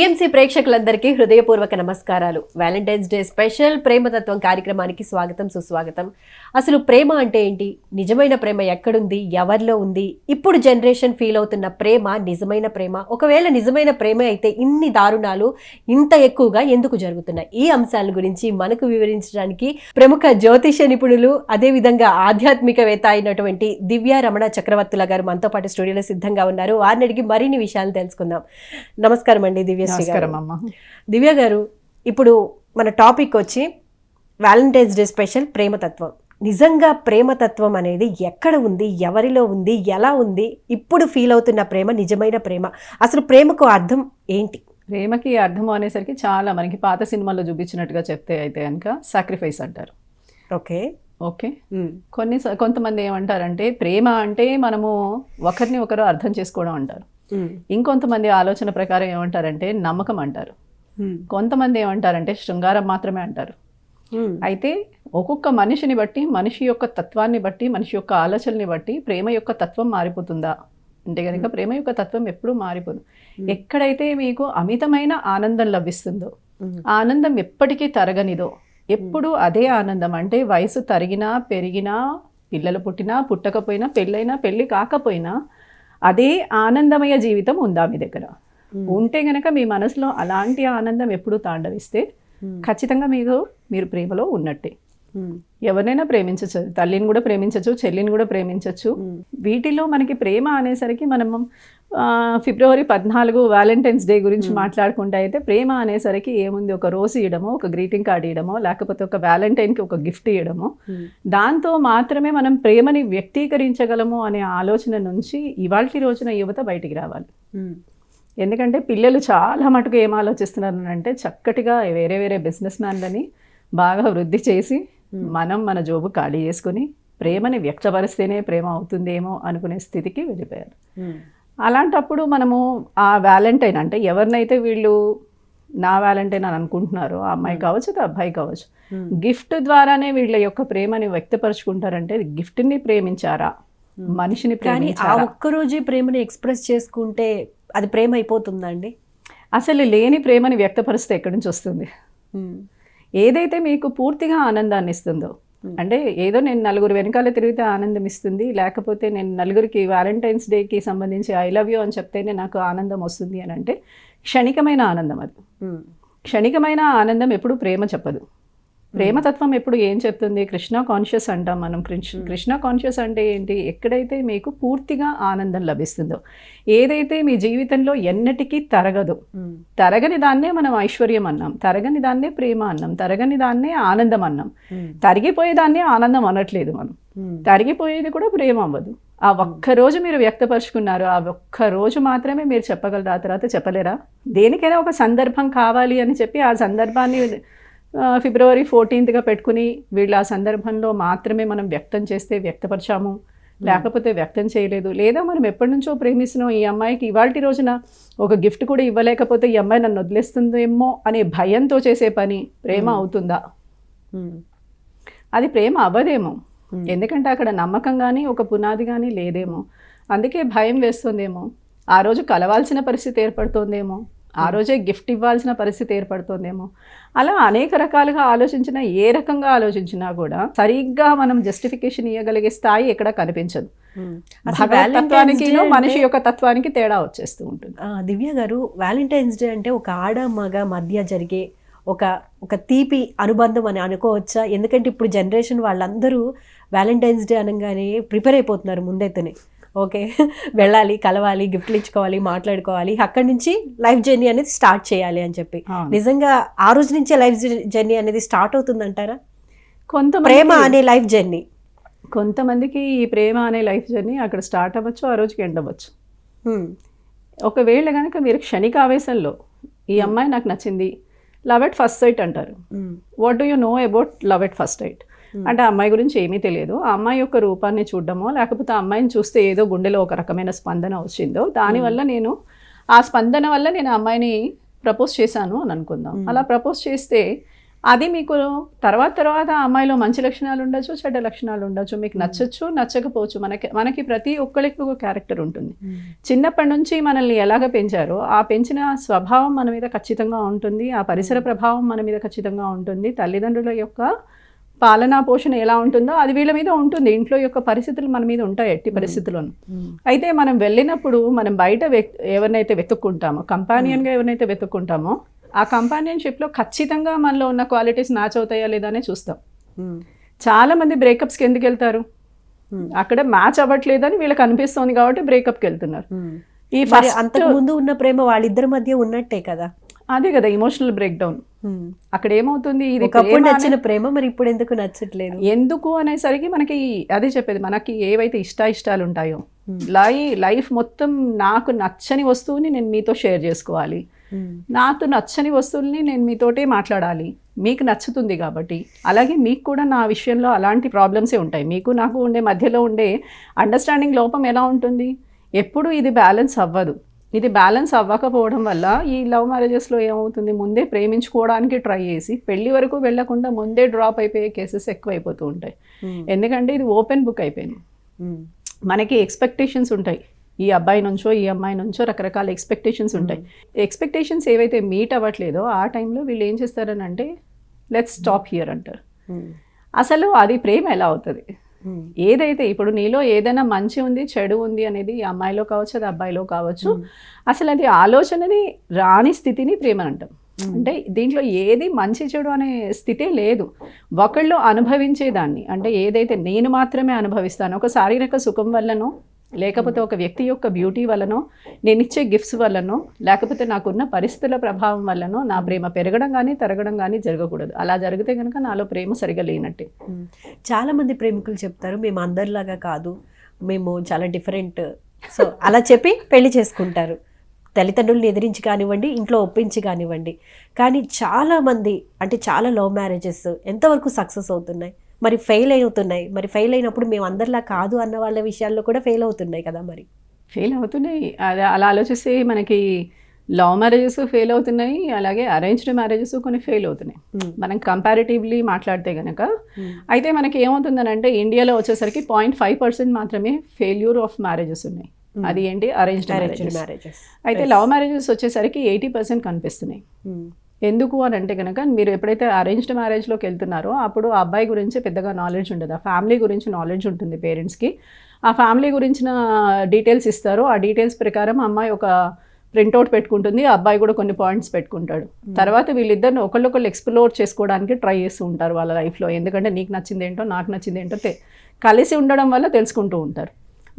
PMC ప్రేక్షకులందరికీ హృదయపూర్వక నమస్కారాలు. వ్యాలంటైన్స్ డే స్పెషల్ ప్రేమతత్వం కార్యక్రమానికి స్వాగతం సుస్వాగతం. అసలు ప్రేమ అంటే ఏంటి? నిజమైన ప్రేమ ఎక్కడుంది? ఎవరిలో ఉంది? ఇప్పుడు జనరేషన్ ఫీల్ అవుతున్న ప్రేమ నిజమైన ప్రేమ? ఒకవేళ నిజమైన ప్రేమ అయితే ఇన్ని దారుణాలు ఇంత ఎక్కువగా ఎందుకు జరుగుతున్నాయి? ఈ అంశాల గురించి మనకు వివరించడానికి ప్రముఖ జ్యోతిష నిపుణులు అదేవిధంగా ఆధ్యాత్మికవేత్త అయినటువంటి దివ్య రమణ చక్రవర్తుల గారు మనతో పాటు స్టూడియోలో సిద్ధంగా ఉన్నారు. వారిని అడిగి మరిన్ని విషయాలు తెలుసుకుందాం. నమస్కారం అండి దివ్య నమస్కారం అమ్మ దివ్య గారు ఇప్పుడు మన టాపిక్ వచ్చి వ్యాలంటైన్స్ డే స్పెషల్ ప్రేమతత్వం నిజంగా ప్రేమతత్వం అనేది ఎక్కడ ఉంది ఎవరిలో ఉంది ఎలా ఉంది ఇప్పుడు ఫీల్ అవుతున్న ప్రేమ నిజమైన ప్రేమ. అసలు ప్రేమకు అర్థం ఏంటి? ప్రేమకి అర్థం అనేసరికి చాలా మనకి పాత సినిమాల్లో చూపించినట్టుగా చెప్తే అయితే కనుక సాక్రిఫైస్ అంటారు. ఓకే. ఓకే. కొన్ని కొంతమంది ఏమంటారంటే ప్రేమ అంటే మనము ఒకరిని ఒకరు అర్థం చేసుకోవడం అంటారు. ఇంకొంతమంది ఆలోచన ప్రకారం ఏమంటారంటే నమ్మకం అంటారు. కొంతమంది ఏమంటారంటే శృంగారం మాత్రమే అంటారు. అయితే ఒక్కొక్క మనిషిని బట్టి మనిషి యొక్క తత్వాన్ని బట్టి మనిషి యొక్క ఆలోచనని బట్టి ప్రేమ యొక్క తత్వం మారిపోతుందా? అంటే కనుక ప్రేమ యొక్క తత్వం ఎప్పుడూ మారిపోదు. ఎక్కడైతే మీకు అమితమైన ఆనందం లభిస్తుందో ఆ ఆనందం ఎప్పటికీ తరగనిదో ఎప్పుడు అదే ఆనందం అంటే వయసు తరిగినా పెరిగినా పిల్లలు పుట్టినా పుట్టకపోయినా పెళ్ళైనా పెళ్ళి కాకపోయినా అదే ఆనందమయ జీవితం ఉందా మీ దగ్గర? ఉంటే గనక మీ మనసులో అలాంటి ఆనందం ఎప్పుడు తాండవిస్తే ఖచ్చితంగా మీరు మీరు ప్రేమలో ఉన్నట్టే. ఎవరినైనా ప్రేమించవచ్చు. తల్లిని కూడా ప్రేమించవచ్చు చెల్లిని కూడా ప్రేమించవచ్చు. వీటిలో మనకి ప్రేమ అనేసరికి మనం ఆ, ఫిబ్రవరి పద్నాలుగు వ్యాలంటైన్స్ డే గురించి మాట్లాడుకుంటే అయితే ప్రేమ అనేసరికి ఏముంది? ఒక రోజు ఇవ్వడమో ఒక గ్రీటింగ్ కార్డ్ ఇవ్వడమో లేకపోతే ఒక వ్యాలంటైన్కి ఒక గిఫ్ట్ ఇవ్వడమో దాంతో మాత్రమే మనం ప్రేమని వ్యక్తీకరించగలము అనే ఆలోచన నుంచి ఇవాళ రోజున యువత బయటికి రావాలి. ఎందుకంటే పిల్లలు చాలా మటుకు ఏం ఆలోచిస్తున్నారు అంటే చక్కటిగా వేరే వేరే బిజినెస్ మ్యాన్లని బాగా వృద్ధి చేసి మనం మన జోబు ఖాళీ చేసుకుని ప్రేమని వ్యక్తపరిస్తేనే ప్రేమ అవుతుందేమో అనుకునే స్థితికి వెళ్ళిపోయారు. అలాంటప్పుడు మనము ఆ వ్యాలంటైన్ అంటే ఎవరినైతే వీళ్ళు నా వ్యాలంటైన్ అని అనుకుంటున్నారో ఆ అమ్మాయి కావచ్చు ఆ అబ్బాయి కావచ్చు గిఫ్ట్ ద్వారానే వీళ్ళ యొక్క ప్రేమని వ్యక్తపరుచుకుంటారంటే గిఫ్ట్ని ప్రేమించారా? మనిషిని కానీ ఆ ప్రేమించారా? ఒక్క రోజే ప్రేమని ఎక్స్ప్రెస్ చేసుకుంటే అది ప్రేమ అయిపోతుందండి అసలు లేని ప్రేమని వ్యక్తపరిస్తే ఎక్కడి నుంచి వస్తుంది? ఏదైతే మీకు పూర్తిగా ఆనందాన్ని ఇస్తుందో అంటే ఏదో నేను నలుగురు వెనకాల తిరిగితే ఆనందం ఇస్తుంది లేకపోతే నేను నలుగురికి వ్యాలంటైన్స్ డేకి సంబంధించి ఐ లవ్ యూ అని చెప్తేనే నాకు ఆనందం వస్తుంది అని అంటే క్షణికమైన ఆనందం అది. క్షణికమైన ఆనందం ఎప్పుడు ప్రేమ చెప్పదు. ప్రేమతత్వం ఎప్పుడు ఏం చెప్తుంది? కృష్ణ కాన్షియస్ అంటాం మనం. కృష్ణ కృష్ణ కాన్షియస్ అంటే ఏంటి? ఎక్కడైతే మీకు పూర్తిగా ఆనందం లభిస్తుందో ఏదైతే మీ జీవితంలో ఎన్నటికీ తరగదు తరగని దాన్నే మనం ఐశ్వర్యం అన్నాం తరగని దాన్నే ప్రేమ అన్నాం తరగని దాన్నే ఆనందం అన్నాం. తరిగిపోయే దాన్నే ఆనందం అనట్లేదు మనం. తరిగిపోయేది కూడా ప్రేమ అవ్వదు. ఆ ఒక్క రోజు మీరు వ్యక్తపరుచుకున్నారు ఆ ఒక్క రోజు మాత్రమే మీరు చెప్పగలరు ఆ తర్వాత చెప్పలేరా? దేనికైనా ఒక సందర్భం కావాలి అని చెప్పి ఆ సందర్భాన్ని ఫిబ్రవరి ఫోర్టీన్త్గా పెట్టుకుని వీళ్ళు ఆ సందర్భంలో మాత్రమే మనం వ్యక్తం చేస్తే వ్యక్తపరిచాము. లేకపోతే వ్యక్తం చేయలేదు. లేదా మనం ఎప్పటి నుంచో ప్రేమిస్తున్నాం ఈ అమ్మాయికి ఇవాళ రోజున ఒక గిఫ్ట్ కూడా ఇవ్వలేకపోతే ఈ అమ్మాయి నన్ను వదిలేస్తుందేమో అనే భయంతో చేసే పని ప్రేమ అవుతుందా? అది ప్రేమ అవ్వదేమో. ఎందుకంటే అక్కడ నమ్మకం కానీ ఒక పునాది కానీ లేదేమో. అందుకే భయం వేస్తుందేమో. ఆ రోజు కలవాల్సిన పరిస్థితి ఏర్పడుతోందేమో. ఆ రోజే గిఫ్ట్ ఇవ్వాల్సిన పరిస్థితి ఏర్పడుతోందేమో. అలా అనేక రకాలుగా ఆలోచించినా ఏ రకంగా ఆలోచించినా కూడా సరిగ్గా మనం జస్టిఫికేషన్ ఇవ్వగలిగే స్థాయి ఎక్కడ కనిపించదు. Day మనిషి యొక్క తత్వానికి తేడా వచ్చేస్తూ ఉంటుంది. ఆ, దివ్య గారు వ్యాలంటైన్స్ డే అంటే ఒక ఆడ మగ మధ్య జరిగే ఒక ఒక తీపి అనుబంధం అని అనుకోవచ్చా? ఎందుకంటే ఇప్పుడు జనరేషన్ వాళ్ళందరూ వ్యాలంటైన్స్ డే అనగానే ప్రిపేర్ అయిపోతున్నారు ముందైతేనే. ఓకే. వెళ్ళాలి కలవాలి గిఫ్ట్లు ఇచ్చుకోవాలి మాట్లాడుకోవాలి అక్కడి నుంచి లైఫ్ జర్నీ అనేది స్టార్ట్ చేయాలి అని చెప్పి. నిజంగా ఆ రోజు నుంచే లైఫ్ జర్నీ అనేది స్టార్ట్ అవుతుందంటారా? కొంతమంది ప్రేమ అనే లైఫ్ జర్నీ. కొంతమందికి ఈ ప్రేమ అనే లైఫ్ జర్నీ అక్కడ స్టార్ట్ అవ్వచ్చు ఆ రోజుకి ఎండ్ అవ్వచ్చు. ఒకవేళ కనుక మీరు క్షణిక ఆవేశంలో ఈ అమ్మాయి నాకు నచ్చింది లవ్ ఎట్ ఫస్ట్ సైట్ అంటారు. What do you know about love at first sight? అంటే ఆ అమ్మాయి గురించి ఏమీ తెలియదు. ఆ అమ్మాయి యొక్క రూపాన్ని చూడడమో లేకపోతే ఆ అమ్మాయిని చూస్తే ఏదో గుండెలో ఒక రకమైన స్పందన వచ్చిందో దానివల్ల నేను ఆ స్పందన వల్ల నేను ఆ అమ్మాయిని ప్రపోజ్ చేశాను అని అనుకుందాం. అలా ప్రపోజ్ చేస్తే అది మీకు తర్వాత తర్వాత ఆ అమ్మాయిలో మంచి లక్షణాలు ఉండొచ్చు చెడ్డ లక్షణాలు ఉండొచ్చు మీకు నచ్చచ్చు నచ్చకపోవచ్చు. మనకి మనకి ప్రతి ఒక్కరికి ఒక క్యారెక్టర్ ఉంటుంది. చిన్నప్పటి నుంచి మనల్ని ఎలాగ పెంచారో ఆ పెంచిన స్వభావం మన మీద ఖచ్చితంగా ఉంటుంది ఆ పరిసర ప్రభావం మన మీద ఖచ్చితంగా ఉంటుంది. తల్లిదండ్రుల యొక్క పాలనా పోషణ ఎలా ఉంటుందో అది వీళ్ళ మీద ఉంటుంది. ఇంట్లో యొక్క పరిస్థితులు మన మీద ఉంటాయి ఎట్టి పరిస్థితుల్లోనూ. అయితే మనం వెళ్ళినప్పుడు మనం బయట ఎవరినైతే వెతుక్కుంటామో కంపానియన్గా ఎవరినైతే వెతుక్కుంటామో ఆ కంపానియన్షిప్లో ఖచ్చితంగా మనలో ఉన్న క్వాలిటీస్ మ్యాచ్ అవుతాయా లేదా అనే చూస్తాం చాలా మంది బ్రేకప్స్కి ఎందుకు వెళ్తారు అక్కడ మ్యాచ్ అవ్వట్లేదని వీళ్ళకి అనిపిస్తుంది కాబట్టి బ్రేకప్కి వెళ్తున్నారు. ఈ ఫస్ట్ అంతకు ముందు ఉన్న ప్రేమ వాళ్ళిద్దరి మధ్య ఉన్నట్టే కదా? అదే కదా ఇమోషనల్ బ్రేక్ డౌన్ అక్కడ ఏమవుతుంది ఇది ఒకప్పుడు నచ్చిన ప్రేమ మరి ఇప్పుడు ఎందుకు నచ్చట్లేదు? ఎందుకు అనేసరికి మనకి అదే చెప్పేది మనకి ఏవైతే ఇష్ట ఇష్టాలు ఉంటాయో లై లైఫ్ మొత్తం నాకు నచ్చని వస్తువుని నేను మీతో షేర్ చేసుకోవాలి. నాకు నచ్చని వస్తువుల్ని నేను మీతోటే మాట్లాడాలి. మీకు నచ్చుతుంది కాబట్టి. అలాగే మీకు కూడా నా విషయంలో అలాంటి ప్రాబ్లమ్సే ఉంటాయి. మీకు నాకు ఉండే మధ్యలో ఉండే అండర్స్టాండింగ్ లోపం ఎలా ఉంటుంది? ఎప్పుడు ఇది బ్యాలెన్స్ అవ్వదు. ఇది బ్యాలెన్స్ అవ్వకపోవడం వల్ల ఈ లవ్ మ్యారేజెస్లో ఏమవుతుంది? ముందే ప్రేమించుకోవడానికి ట్రై చేసి పెళ్ళి వరకు వెళ్ళకుండా ముందే డ్రాప్ అయిపోయే కేసెస్ ఎక్కువైపోతూ ఉంటాయి. ఎందుకంటే ఇది ఓపెన్ బుక్ అయిపోయింది. మనకి ఎక్స్పెక్టేషన్స్ ఉంటాయి. ఈ అబ్బాయి నుంచో ఈ అమ్మాయి నుంచో రకరకాల ఎక్స్పెక్టేషన్స్ ఉంటాయి. ఎక్స్పెక్టేషన్స్ ఏవైతే మీట్ అవ్వట్లేదో ఆ టైంలో వీళ్ళు ఏం చేస్తారని అంటే లెట్స్ స్టాప్ హియర్ అంటారు అసలు అది ప్రేమ ఎలా అవుతుంది? ఏదైతే ఇప్పుడు నీలో ఏదైనా మంచి ఉంది చెడు ఉంది అనేది ఈ అమ్మాయిలో కావచ్చు అది అబ్బాయిలో కావచ్చు అసలు అది ఆలోచనని రాని స్థితిని ప్రేమ అంటాం. అంటే దీంట్లో ఏది మంచి చెడు అనే స్థితే లేదు. ఒకళ్ళు అనుభవించేదాన్ని. అంటే ఏదైతే నేను మాత్రమే అనుభవిస్తాను ఒక శారీరక సుఖం వల్లనో లేకపోతే ఒక వ్యక్తి యొక్క బ్యూటీ వల్లనో నేను ఇచ్చే గిఫ్ట్స్ వల్లనో లేకపోతే నాకున్న పరిస్థితుల ప్రభావం వల్లనో నా ప్రేమ పెరగడం కానీ తరగడం కానీ జరగకూడదు. అలా జరిగితే కనుక నాలో ప్రేమ సరిగా లేనట్టే. చాలా మంది ప్రేమికులు చెప్తారు మేము అందరిలాగా కాదు మేము చాలా డిఫరెంట్. సో అలా చెప్పి పెళ్ళి చేసుకుంటారు. తల్లిదండ్రులను ఎదిరించి కానివ్వండి ఇంట్లో ఒప్పించి కానివ్వండి. కానీ చాలా మంది అంటే చాలా లవ్ మ్యారేజెస్ ఎంతవరకు సక్సెస్ అవుతున్నాయి? మరి ఫెయిల్ అవుతున్నాయి మరి ఫెయిల్ అయినప్పుడు మేము అందరిలా కాదు అన్న వాళ్ళ విషయాల్లో కూడా ఫెయిల్ అవుతున్నాయి కదా మరి? ఫెయిల్ అవుతున్నాయి. అదే అలా ఆలోచిస్తే మనకి లవ్ మ్యారేజెస్ ఫెయిల్ అవుతున్నాయి. అలాగే అరేంజ్డ్ మ్యారేజెస్ కొన్ని ఫెయిల్ అవుతున్నాయి. మనం కంపారిటివ్లీ మాట్లాడితే కనుక అయితే మనకి ఏమవుతుందని అంటే ఇండియాలో వచ్చేసరికి పాయింట్ ఫైవ్ పర్సెంట్ మాత్రమే ఫెయిల్యూర్ ఆఫ్ మ్యారేజెస్ ఉన్నాయి. అది ఏంటి? అరేంజ్డ్ మ్యారేజెస్ అయితే లవ్ మ్యారేజెస్ వచ్చేసరికి ఎయిటీ పర్సెంట్ కనిపిస్తున్నాయి. ఎందుకు అని అంటే కనుక మీరు ఎప్పుడైతే అరేంజ్డ్ మ్యారేజ్లోకి వెళ్తున్నారో అప్పుడు ఆ అబ్బాయి గురించి పెద్దగా నాలెడ్జ్ ఉండదు. ఆ ఫ్యామిలీ గురించి నాలెడ్జ్ ఉంటుంది పేరెంట్స్కి ఆ ఫ్యామిలీ గురించిన డీటెయిల్స్ ఇస్తారు. ఆ డీటెయిల్స్ ప్రకారం అమ్మాయి ఒక ప్రింట్అవుట్ పెట్టుకుంటుంది. ఆ అబ్బాయి కూడా కొన్ని పాయింట్స్ పెట్టుకుంటాడు. తర్వాత వీళ్ళిద్దరిని ఒకళ్ళొకళ్ళు ఎక్స్ప్లోర్ చేసుకోవడానికి ట్రై చేస్తూ ఉంటారు వాళ్ళ లైఫ్లో ఎందుకంటే నీకు నచ్చింది ఏంటో నాకు నచ్చింది ఏంటో కలిసి ఉండడం వల్ల తెలుసుకుంటూ ఉంటారు.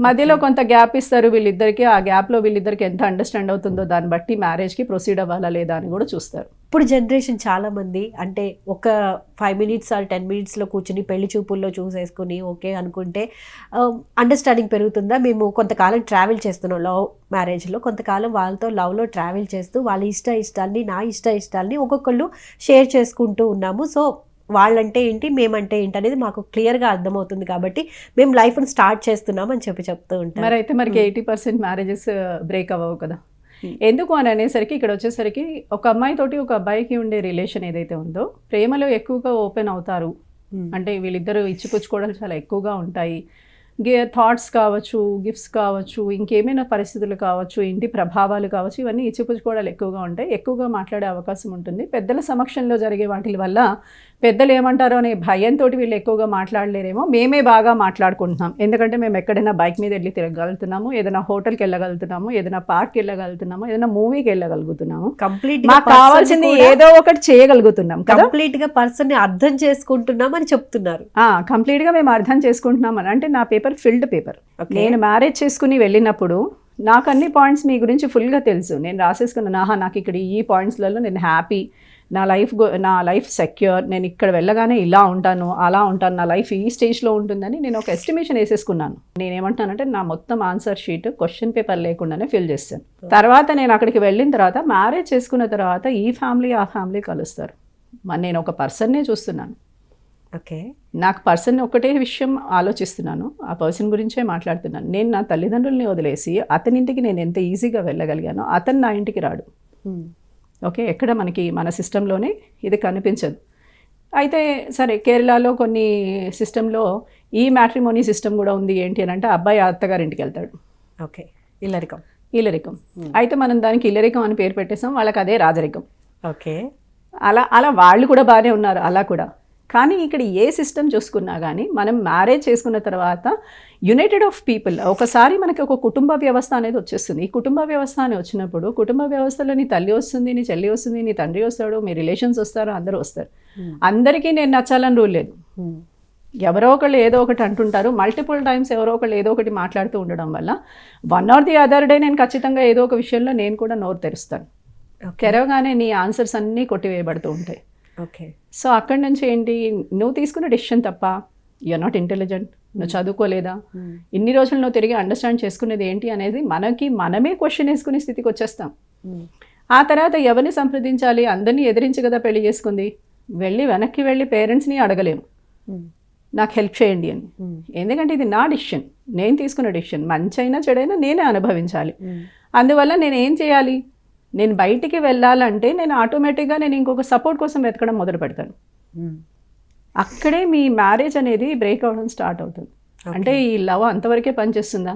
మధ్యలో కొంత గ్యాప్ ఇస్తారు వీళ్ళిద్దరికి. ఆ గ్యాప్లో వీళ్ళిద్దరికి ఎంత అండర్స్టాండ్ అవుతుందో దాన్ని బట్టి మ్యారేజ్కి ప్రొసీడ్ అవ్వాలా లేదా అని కూడా చూస్తారు. ఇప్పుడు జనరేషన్ చాలామంది అంటే ఒక ఫైవ్ మినిట్స్ ఆర్ టెన్ మినిట్స్లో కూర్చుని పెళ్ళి చూపుల్లో చూసేసుకుని ఓకే అనుకుంటే um, అండర్స్టాండింగ్ పెరుగుతుందా? మేము కొంతకాలం ట్రావెల్ చేస్తున్నాం లవ్ మ్యారేజ్లో కొంతకాలం వాళ్ళతో లవ్లో ట్రావెల్ చేస్తూ వాళ్ళ ఇష్ట ఇష్టాన్ని నా ఇష్ట ఇష్టాల్ని ఒక్కొక్కళ్ళు షేర్ చేసుకుంటూ ఉన్నాము. సో వాళ్ళంటే ఏంటి మేమంటే ఏంటి అనేది మాకు క్లియర్గా అర్థమవుతుంది కాబట్టి మేము లైఫ్ని స్టార్ట్ చేస్తున్నాం అని చెప్పి చెప్తూ ఉంటాం మరి అయితే మనకి ఎయిటీ పర్సెంట్ మ్యారేజెస్ బ్రేక్ అవ్వవు కదా. ఎందుకు అని అనేసరికి ఇక్కడ వచ్చేసరికి ఒక అమ్మాయి తోటి ఒక అబ్బాయికి ఉండే రిలేషన్ ఏదైతే ఉందో ప్రేమలో ఎక్కువగా ఓపెన్ అవుతారు. అంటే వీళ్ళిద్దరూ ఇచ్చిపుచ్చుకోవడాలు చాలా ఎక్కువగా ఉంటాయి. థాట్స్ కావచ్చు గిఫ్ట్స్ కావచ్చు ఇంకేమైనా పరిస్థితులు కావచ్చు ఇంటి ప్రభావాలు కావచ్చు ఇవన్నీ ఇచ్చిపుచ్చుకోవడాలు ఎక్కువగా ఉంటాయి. ఎక్కువగా మాట్లాడే అవకాశం ఉంటుంది. పెద్దల సమక్షంలో జరిగే వాటి వల్ల పెద్దలు ఏమంటారో అనే భయంతో వీళ్ళు ఎక్కువగా మాట్లాడలేరేమో. మేమే బాగా మాట్లాడుకుంటున్నాం. ఎందుకంటే మేము ఎక్కడైనా బైక్ మీద వెళ్ళి తిరగలుగుతున్నాము ఏదైనా హోటల్కి వెళ్ళగలుగుతున్నాము ఏదైనా పార్క్కి వెళ్ళగలుగుతున్నాము ఏదైనా మూవీకి వెళ్ళగలుగుతున్నాము. కంప్లీట్ మాకు కావాల్సింది ఏదో ఒకటి చేయగలుగుతున్నాం కంప్లీట్గా పర్సన్ని అర్థం చేసుకుంటున్నాం అని చెప్తున్నారు. complete గా మేము అర్థం చేసుకుంటున్నాం అని. అంటే నా పేపర్ ఫిల్డ్ పేపర్. నేను మ్యారేజ్ చేసుకుని వెళ్ళినప్పుడు నాకు అన్ని పాయింట్స్ మీ గురించి ఫుల్గా తెలుసు. నేను రాసేసుకున్నాను ఆహా నాకు ఇక్కడ ఈ పాయింట్స్లలో నేను హ్యాపీ నా లైఫ్ నా లైఫ్ సెక్యూర్ నేను ఇక్కడ వెళ్ళగానే ఇలా ఉంటాను అలా ఉంటాను నా లైఫ్ ఈ స్టేజ్లో ఉంటుందని నేను ఒక ఎస్టిమేషన్ వేసేసుకున్నాను. నేను ఏమంటానంటే నా మొత్తం ఆన్సర్ షీట్ క్వశ్చన్ పేపర్ లేకుండానే ఫిల్ చేస్తాను. తర్వాత నేను అక్కడికి వెళ్ళిన తర్వాత మ్యారేజ్ చేసుకున్న తర్వాత ఈ ఫ్యామిలీ ఆ ఫ్యామిలీ కలుస్తారు. నేను ఒక పర్సన్నే చూస్తున్నాను. ఓకే. నాకు పర్సన్ ఒకటే విషయం ఆలోచిస్తున్నాను ఆ పర్సన్ గురించే మాట్లాడుతున్నాను. నేను నా తల్లిదండ్రుల్ని వదిలేసి అతని ఇంటికి నేను ఎంత ఈజీగా వెళ్ళగలిగానో అతను నా ఇంటికి రాడు. ఓకే ఎక్కడ మనకి మన సిస్టంలోనే ఇది కనిపించదు. అయితే సరే కేరళలో కొన్ని సిస్టంలో ఈ మ్యాట్రిమోనీ సిస్టమ్ కూడా ఉంది ఏంటి అని అంటే అబ్బాయి అత్తగారింటికి వెళ్తాడు. ఓకే ఇల్లరికం. ఇల్లరికం. అయితే మనం దానికి ఇల్లరికం అని పేరు పెట్టేసాం వాళ్ళకి అదే రాజరికం. ఓకే. అలా అలా వాళ్ళు కూడా బాగానే ఉన్నారు అలా కూడా. కానీ ఇక్కడ ఏ సిస్టమ్ చూసుకున్నా కానీ మనం మ్యారేజ్ చేసుకున్న తర్వాత యునైటెడ్ ఆఫ్ పీపుల్ ఒకసారి మనకి ఒక కుటుంబ వ్యవస్థ అనేది వచ్చేస్తుంది. ఈ కుటుంబ వ్యవస్థ అని వచ్చినప్పుడు కుటుంబ వ్యవస్థలో నీ తల్లి వస్తుంది నీ చెల్లి వస్తుంది నీ తండ్రి వస్తాడు మీ రిలేషన్స్ వస్తారు అందరూ వస్తారు. అందరికీ నేను నచ్చాలని రూల్ లేదు. ఎవరో ఒకళ్ళు ఏదో ఒకటి అంటుంటారు. మల్టిపుల్ టైమ్స్ ఎవరో ఒకళ్ళు ఏదో ఒకటి మాట్లాడుతూ ఉండడం వల్ల one or the other day నేను ఖచ్చితంగా ఏదో ఒక విషయంలో నేను కూడా నోరు తెరుస్తాను. తెరవగానే నీ ఆన్సర్స్ అన్నీ కొట్టివేయబడుతూ ఉంటాయి. ఓకే సో అక్కడి నుంచి ఏంటి? నువ్వు తీసుకున్న డెసిషన్ తప్ప యూఆర్ నాట్ ఇంటెలిజెంట్ నువ్వు చదువుకోలేదా? ఇన్ని రోజులు నువ్వు తిరిగి అండర్స్టాండ్ చేసుకునేది ఏంటి అనేది మనకి మనమే క్వశ్చన్ వేసుకునే స్థితికి వచ్చేస్తాం. ఆ తర్వాత ఎవరిని సంప్రదించాలి? అందరినీ ఎదిరించి కదా పెళ్ళి చేసుకుంది? వెళ్ళి వెనక్కి వెళ్ళి పేరెంట్స్ని అడగలేము. నాకు హెల్ప్ చేయండి అని. ఎందుకంటే ఇది నా డిసిషన్ నేను తీసుకున్న డిసిషన్ మంచి అయినా చెడైనా నేనే అనుభవించాలి. అందువల్ల నేను ఏం చేయాలి? నేను బయటికి వెళ్ళాలంటే నేను ఆటోమేటిక్గా నేను ఇంకొక సపోర్ట్ కోసం వెతకడం మొదలు పెడతాను. అక్కడే మీ మ్యారేజ్ అనేది బ్రేక్ అవ్వడం స్టార్ట్ అవుతుంది. అంటే ఈ లవ్ అంతవరకే పనిచేస్తుందా?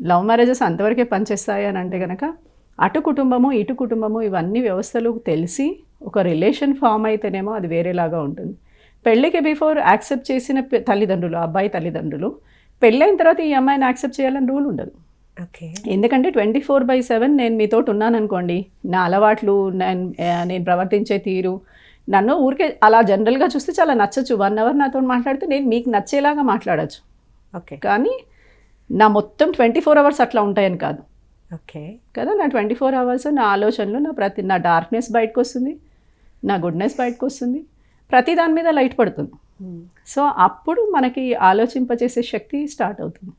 లవ్ మ్యారేజెస్ అంతవరకే పనిచేస్తాయి అని అంటే కనుక అటు కుటుంబము ఇటు కుటుంబము ఇవన్నీ వ్యవస్థలు తెలిసి ఒక రిలేషన్ ఫామ్ అయితేనేమో అది వేరేలాగా ఉంటుంది. పెళ్ళికి బిఫోర్ యాక్సెప్ట్ చేసిన తల్లిదండ్రులు అబ్బాయి తల్లిదండ్రులు పెళ్ళైన తర్వాత ఈ అమ్మాయిని యాక్సెప్ట్ చేయాలని రూల్ ఉండదు. ఎందుకంటే ట్వంటీ ఫోర్ బై సెవెన్ నేను మీతో ఉన్నాను అనుకోండి నా అలవాట్లు నేను నేను ప్రవర్తించే తీరు నన్ను ఊరికే అలా జనరల్గా చూస్తే చాలా నచ్చచ్చు. వన్ అవర్ నాతో మాట్లాడితే నేను మీకు నచ్చేలాగా మాట్లాడచ్చు. ఓకే. కానీ నా మొత్తం ట్వంటీ ఫోర్ అవర్స్ అట్లా ఉంటాయని కాదు. ఓకే. కదా నా ట్వంటీ ఫోర్ అవర్స్ నా ఆలోచనలు నా ప్రతి నా డార్క్నెస్ బయటకు వస్తుంది నా గుడ్నెస్ బయటకు వస్తుంది ప్రతి దాని మీద లైట్ పడుతుంది. సో అప్పుడు మనకి ఆలోచింపచేసే శక్తి స్టార్ట్ అవుతుంది.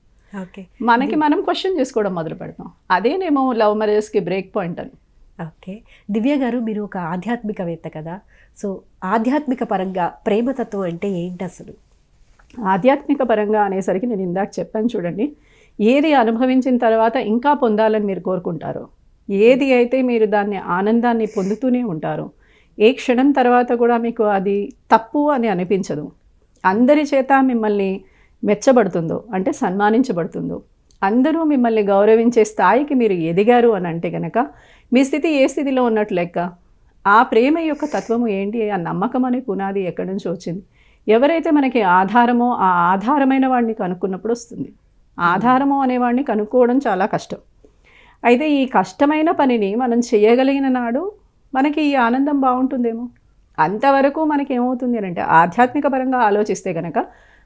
మనకి మనం క్వశ్చన్ చేసుకోవడం మొదలు పెడతాం. అదేనేమో లవ్ మ్యారేజెస్కి బ్రేక్ పాయింట్ అని. ఓకే. దివ్య గారు మీరు ఒక ఆధ్యాత్మికవేత్త కదా. సో ఆధ్యాత్మిక పరంగా ప్రేమతత్వం అంటే ఏంటి అసలు? ఆధ్యాత్మిక పరంగా అనేసరికి నేను ఇందాక చెప్పాను చూడండి. ఏది అనుభవించిన తర్వాత ఇంకా పొందాలని మీరు కోరుకుంటారో ఏది అయితే మీరు దాన్ని ఆనందాన్ని పొందుతూనే ఉంటారో ఏ క్షణం తర్వాత కూడా మీకు అది తప్పు అని అనిపించదు. అందరి చేత మిమ్మల్ని మెచ్చబడుతుందో అంటే సన్మానించబడుతుందో. అందరూ మిమ్మల్ని గౌరవించే స్థాయికి మీరు ఎదిగారు అని అంటే కనుక మీ స్థితి ఏ స్థితిలో ఉన్నట్లు లెక్క ఆ ప్రేమ యొక్క తత్వము ఏంటి ఆ నమ్మకం అనే పునాది ఎక్కడి నుంచి వచ్చింది? ఎవరైతే మనకి ఆధారమో ఆ ఆధారమైన వాడిని కనుక్కున్నప్పుడు వస్తుంది. ఆధారము అనేవాడిని కనుక్కోవడం చాలా కష్టం. అయితే ఈ కష్టమైన పనిని మనం చేయగలిగిన నాడు మనకి ఈ ఆనందం బాగుంటుందేమో? అంతవరకు మనకి ఏమవుతుంది అని అంటే ఆధ్యాత్మిక పరంగా ఆలోచిస్తే కనుక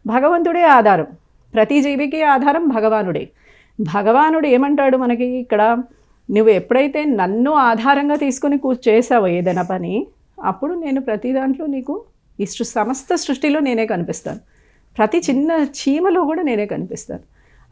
భగవంతుడే ఆధారం. ప్రతి జీవికి ఆధారం భగవానుడే. భగవానుడు ఏమంటాడు మనకి ఇక్కడ? నువ్వు ఎప్పుడైతే నన్ను ఆధారంగా తీసుకొని కూ చేసావో ఏదైనా పని అప్పుడు నేను ప్రతి దాంట్లో నీకు ఈ సృ సమస్త సృష్టిలో నేనే కనిపిస్తాను. ప్రతి చిన్న చీమలో కూడా నేనే కనిపిస్తాను.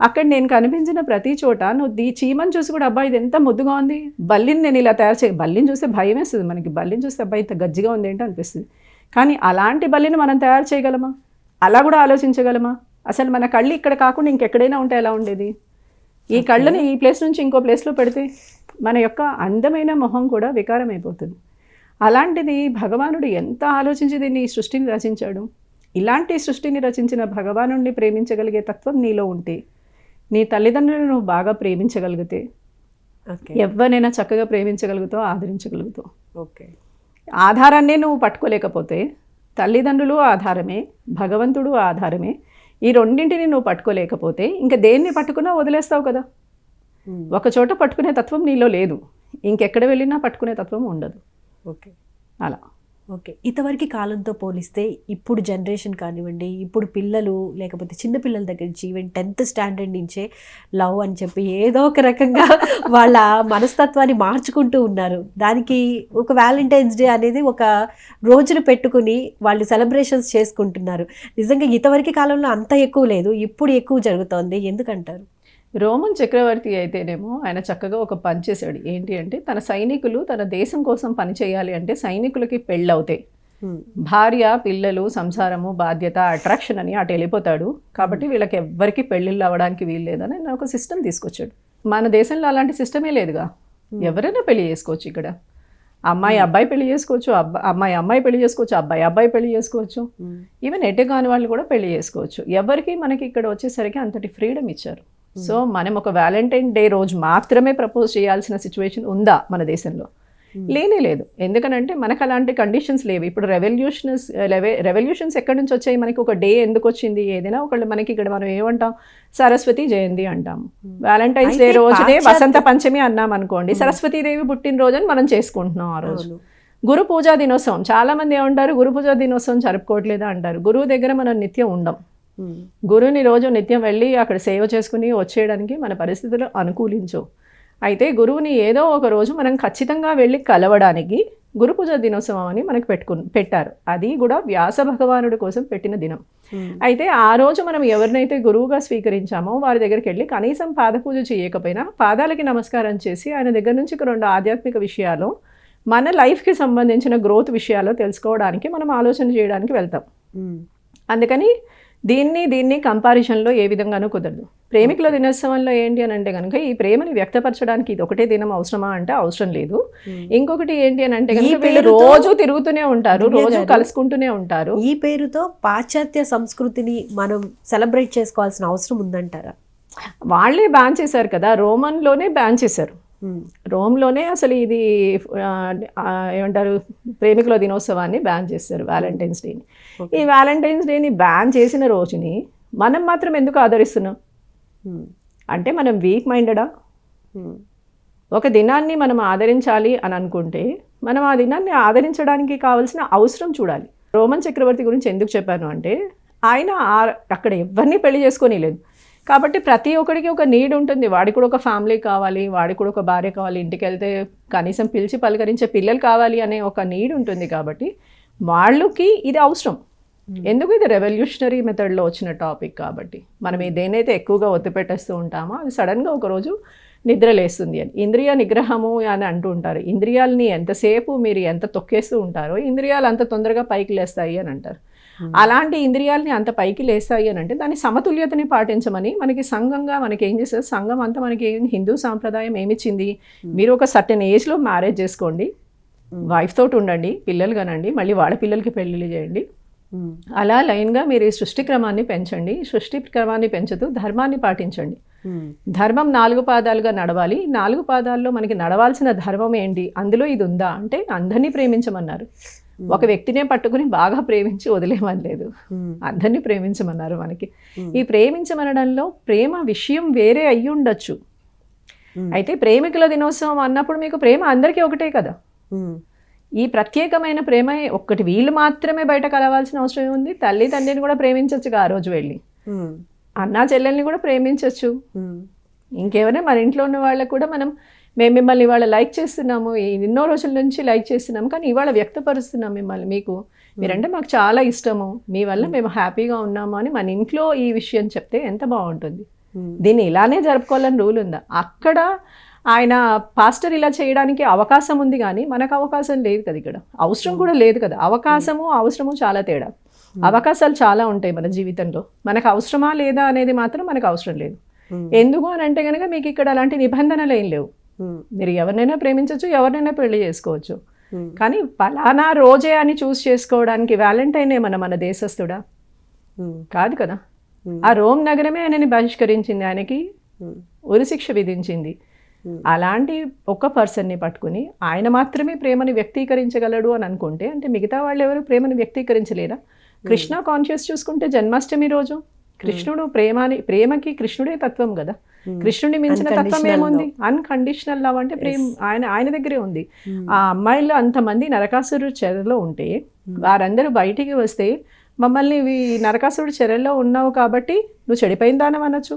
అక్కడ నేను కనిపించిన ప్రతి చోట నువ్వు దీ చీమను చూసి కూడా అబ్బాయి ఇది ఎంత ముద్దుగా ఉంది. బల్లిని నేను ఇలా తయారు చేయ బల్లిని చూస్తే భయం వేస్తుంది మనకి. బల్లిని చూస్తే అబ్బాయి ఇంత గజ్జిగా ఉంది ఏంటో అనిపిస్తుంది. కానీ అలాంటి బల్లిని మనం తయారు చేయగలమా? అలా కూడా ఆలోచించగలమా? అసలు మన కళ్ళు ఇక్కడ కాకుండా ఇంకెక్కడైనా ఉంటే ఎలా ఉండేది? ఈ కళ్ళని ఈ ప్లేస్ నుంచి ఇంకో ప్లేస్లో పెడితే మన యొక్క అందమైన మొహం కూడా వికారం అయిపోతుంది అలాంటిది భగవానుడు ఎంత ఆలోచించి దీన్ని ఈ సృష్టిని రచించాడు? ఇలాంటి సృష్టిని రచించిన భగవానుడిని ప్రేమించగలిగే తత్వం నీలో ఉంటే నీ తల్లిదండ్రులను నువ్వు బాగా ప్రేమించగలిగితే ఎవరినైనా చక్కగా ప్రేమించగలుగుతావు ఆదరించగలుగుతావు. ఓకే. ఆధారాన్నే నువ్వు పట్టుకోలేకపోతే తల్లిదండ్రులు ఆధారమే భగవంతుడు ఆధారమే. ఈ రెండింటిని నువ్వు పట్టుకోలేకపోతే ఇంకా దేన్ని పట్టుకున్నా వదిలేస్తావు కదా? ఒక చోట పట్టుకునే తత్వం నీలో లేదు. ఇంకెక్కడ వెళ్ళినా పట్టుకునే తత్వం ఉండదు. ఓకే. అలా. ఓకే. ఇంతవరకు కాలంతో పోలిస్తే ఇప్పుడు జనరేషన్ కానివ్వండి ఇప్పుడు పిల్లలు లేకపోతే చిన్న పిల్లల దగ్గర నుంచి ఈవెన్ టెన్త్ స్టాండర్డ్ నుంచే లవ్ అని చెప్పి ఏదో ఒక రకంగా వాళ్ళ మనస్తత్వాన్ని మార్చుకుంటూ ఉన్నారు. దానికి ఒక వ్యాలంటైన్స్ డే అనేది ఒక రోజును పెట్టుకుని వాళ్ళు సెలబ్రేషన్స్ చేసుకుంటున్నారు. నిజంగా ఇంతవరకు కాలంలో అంత ఎక్కువ లేదు ఇప్పుడు ఎక్కువ జరుగుతోంది. ఎందుకంటారు? రోమన్ చక్రవర్తి అయితేనేమో ఆయన చక్కగా ఒక పని చేశాడు. ఏంటి అంటే తన సైనికులు తన దేశం కోసం పని చేయాలి అంటే సైనికులకి పెళ్ళవుతాయి భార్య పిల్లలు సంసారము బాధ్యత అట్రాక్షన్ అని అటు వెళ్ళిపోతాడు. కాబట్టి వీళ్ళకి ఎవ్వరికి పెళ్ళిళ్ళు అవ్వడానికి వీలు లేదని ఆయన ఒక సిస్టమ్ తీసుకొచ్చాడు. మన దేశంలో అలాంటి సిస్టమే లేదుగా. ఎవరైనా పెళ్ళి చేసుకోవచ్చు ఇక్కడ. అమ్మాయి అబ్బాయి పెళ్ళి చేసుకోవచ్చు. అబ్బా అమ్మాయి అమ్మాయి పెళ్ళి చేసుకోవచ్చు. అబ్బాయి అబ్బాయి పెళ్ళి చేసుకోవచ్చు. ఈవెన్ ఎటు కాని వాళ్ళు కూడా పెళ్ళి చేసుకోవచ్చు. ఎవరికి మనకి ఇక్కడ వచ్చేసరికి అంతటి ఫ్రీడమ్ ఇచ్చారు. సో మనం ఒక వ్యాలంటైన్ డే రోజు మాత్రమే ప్రపోజ్ చేయాల్సిన సిచ్యువేషన్ ఉందా మన దేశంలో? లేనే లేదు. ఎందుకనంటే మనకు అలాంటి కండిషన్స్ లేవు. ఇప్పుడు రెవల్యూషన్స్ రెవల్యూషన్స్ ఎక్కడి నుంచి వచ్చాయి? మనకి ఒక డే ఎందుకు వచ్చింది? ఏదైనా ఒకళ్ళు మనకి ఇక్కడ మనం ఏమంటాం? సరస్వతి జయంతి అంటాం. వ్యాలంటైన్స్ డే రోజునే వసంత పంచమి అన్నాం అనుకోండి. సరస్వతీదేవి పుట్టినరోజు అని మనం చేసుకుంటున్నాం ఆ రోజు. గురు పూజా దినోత్సవం. చాలా మంది ఏమంటారు? గురు పూజా దినోత్సవం జరుపుకోవట్లేదా అంటారు. గురువు దగ్గర మనం నిత్యం ఉండం. గురువుని రోజు నిత్యం వెళ్ళి అక్కడ సేవ చేసుకుని వచ్చేయడానికి మన పరిస్థితులు అనుకూలించవు. అయితే గురువుని ఏదో ఒక రోజు మనం ఖచ్చితంగా వెళ్ళి కలవడానికి గురు పూజ దినోత్సవం అని మనకు పెట్టుకు పెట్టారు. అది కూడా వ్యాస భగవానుడి కోసం పెట్టిన దినం. అయితే ఆ రోజు మనం ఎవరినైతే గురువుగా స్వీకరించామో వారి దగ్గరికి వెళ్ళి కనీసం పాద పూజ చేయకపోయినా పాదాలకి నమస్కారం చేసి ఆయన దగ్గర నుంచి రెండు ఆధ్యాత్మిక విషయాలు మన లైఫ్కి సంబంధించిన గ్రోత్ విషయాలు తెలుసుకోవడానికి మనం ఆలోచన చేయడానికి వెళ్తాం. అందుకని దీన్ని దీన్ని కంపారిజన్లో ఏ విధంగానూ కుదరదు. ప్రేమికుల దినోత్సవంలో ఏంటి అని అంటే కనుక ఈ ప్రేమని వ్యక్తపరచడానికి ఇది ఒకటే దినం అవసరమా అంటే అవసరం లేదు. ఇంకొకటి ఏంటి అని అంటే కనుక వీళ్ళు రోజు తిరుగుతూనే ఉంటారు రోజు కలుసుకుంటూనే ఉంటారు. ఈ పేరుతో పాశ్చాత్య సంస్కృతిని మనం సెలబ్రేట్ చేసుకోవాల్సిన అవసరం ఉందంటారా? వాళ్ళే బ్యాన్ చేశారు కదా రోమన్లోనే బ్యాన్ చేశారు. రోమ్లోనే అసలు ఇది ఏమంటారు ప్రేమికుల దినోత్సవాన్ని బ్యాన్ చేస్తారు వ్యాలంటైన్స్ డేని ఈ వ్యాలంటైన్స్ డేని బ్యాన్ చేసిన రోజుని మనం మాత్రం ఎందుకు ఆదరిస్తున్నాం? అంటే మనం వీక్ మైండెడా ఒక దినాన్ని మనం ఆదరించాలి అని అనుకుంటే మనం ఆ దినాన్ని ఆదరించడానికి కావాల్సిన అవసరం చూడాలి. రోమన్ చక్రవర్తి గురించి ఎందుకు చెప్పాను అంటే ఆయన అక్కడ ఎవరిని పెళ్ళి చేసుకొని లేదు కాబట్టి ప్రతి ఒక్కడికి ఒక నీడ్ ఉంటుంది. వాడికి కూడా ఒక ఫ్యామిలీ కావాలి వాడికి కూడా ఒక భార్య కావాలి ఇంటికి వెళ్తే కనీసం పిలిచి పలకరించే పిల్లలు కావాలి అనే ఒక నీడ్ ఉంటుంది కాబట్టి వాళ్ళకి ఇది అవసరం. ఎందుకు ఇది రెవల్యూషనరీ మెథడ్లో వచ్చిన టాపిక్ కాబట్టి? మనం ఈ దేనైతే ఎక్కువగా ఒత్తి పెట్టేస్తూ ఉంటామో అది సడన్గా ఒకరోజు నిద్రలేస్తుంది అని. ఇంద్రియ నిగ్రహము అని అంటూ ఉంటారు. ఇంద్రియాలని ఎంతసేపు మీరు ఎంత తొక్కేస్తూ ఉంటారో ఇంద్రియాలు అంత తొందరగా పైకి లేస్తాయి అని అంటారు. అలాంటి ఇంద్రియాలని అంత పైకి లేస్తాయి అని అంటే దాని సమతుల్యతని పాటించమని మనకి సంఘంగా మనకి ఏం చేస్తారు సంఘం అంతా మనకి హిందూ సాంప్రదాయం ఏమిచ్చింది? మీరు ఒక సర్టెన్ ఏజ్లో మ్యారేజ్ చేసుకోండి. వైఫ్ తోటి ఉండండి పిల్లలు కనండి మళ్ళీ వాళ్ళ పిల్లలకి పెళ్ళిళ్ళు చేయండి. అలా లైన్గా మీరు ఈ సృష్టి క్రమాన్ని పెంచండి. సృష్టి క్రమాన్ని పెంచుతూ ధర్మాన్ని పాటించండి. ధర్మం నాలుగు పాదాలుగా నడవాలి. నాలుగు పాదాల్లో మనకి నడవాల్సిన ధర్మం ఏంటి? అందులో ఇది ఉందా? అంటే అందరినీ ప్రేమించమన్నారు. ఒక వ్యక్తినే పట్టుకుని బాగా ప్రేమించి వదిలేమని లేదు. అందరినీ ప్రేమించమన్నారు మనకి. ఈ ప్రేమించమనడంలో ప్రేమ విషయం వేరే అయ్యి ఉండొచ్చు. అయితే ప్రేమికుల దినోత్సవం అన్నప్పుడు మీకు ప్రేమ అందరికీ ఒకటే కదా? ఈ ప్రత్యేకమైన ప్రేమ ఒక్కటి వీళ్ళు మాత్రమే బయట కలవాల్సిన అవసరం ఏముంది? తల్లి తండ్రిని కూడా ప్రేమించవచ్చు ఆ రోజు వెళ్ళి. అన్నా చెల్లెల్ని కూడా ప్రేమించవచ్చు ఇంకెవరైనా మన ఇంట్లో ఉన్న వాళ్ళకు కూడా మనం మేము మిమ్మల్ని ఇవాళ లైక్ చేస్తున్నాము ఈ ఎన్నో రోజుల నుంచి లైక్ చేస్తున్నాము కానీ ఇవాళ వ్యక్తపరుస్తున్నాం మిమ్మల్ని మీకు. మీరంటే మాకు చాలా ఇష్టము. మీ వల్ల మేము హ్యాపీగా ఉన్నాము అని మన ఇంట్లో ఈ విషయం చెప్తే ఎంత బాగుంటుంది. దీన్ని ఇలానే జరుపుకోవాలని రూల్ ఉందా? అక్కడ ఆయన పాస్టర్ ఇలా చేయడానికి అవకాశం ఉంది కానీ మనకు అవకాశం లేదు కదా ఇక్కడ. అవసరం కూడా లేదు కదా. అవకాశము అవసరము చాలా తేడా. అవకాశాలు చాలా ఉంటాయి మన జీవితంలో. మనకు అవసరమా లేదా అనేది మాత్రం మనకు అవసరం లేదు. ఎందుకు అని అంటే కనుక మీకు ఇక్కడ అలాంటి నిబంధనలు ఏం లేవు. మీరు ఎవరినైనా ప్రేమించవచ్చు ఎవరినైనా పెళ్ళి చేసుకోవచ్చు. కానీ ఫలానా రోజే అని చూస్ చేసుకోవడానికి వ్యాలంటైన్ ఏమన్నా మన దేశస్థుడా? కాదు కదా. ఆ రోమ్ నగరమే ఆయనని బహిష్కరించింది. ఆయనకి ఉరిశిక్ష విధించింది. అలాంటి ఒక పర్సన్ని పట్టుకుని ఆయన మాత్రమే ప్రేమని వ్యక్తీకరించగలడు అని అనుకుంటే అంటే మిగతా వాళ్ళు ఎవరు ప్రేమని వ్యక్తీకరించలేరా? కృష్ణ కాన్షియస్ చూసుకుంటే జన్మాష్టమి రోజు కృష్ణుడు ప్రేమని ప్రేమకి కృష్ణుడే తత్వం కదా? కృష్ణుడి మించిన తత్వం ఏముంది? అన్కండిషనల్ లవ్ అంటే ప్రేమ ఆయన ఆయన దగ్గరే ఉంది. ఆ అమ్మాయిలు అంతమంది నరకాసురుడు చెరలో ఉంటే వారందరూ బయటికి వస్తే మమ్మల్ని నరకాసురుడు చెరలో ఉన్నావు కాబట్టి నువ్వు చెడిపోయిన దానం అనొచ్చు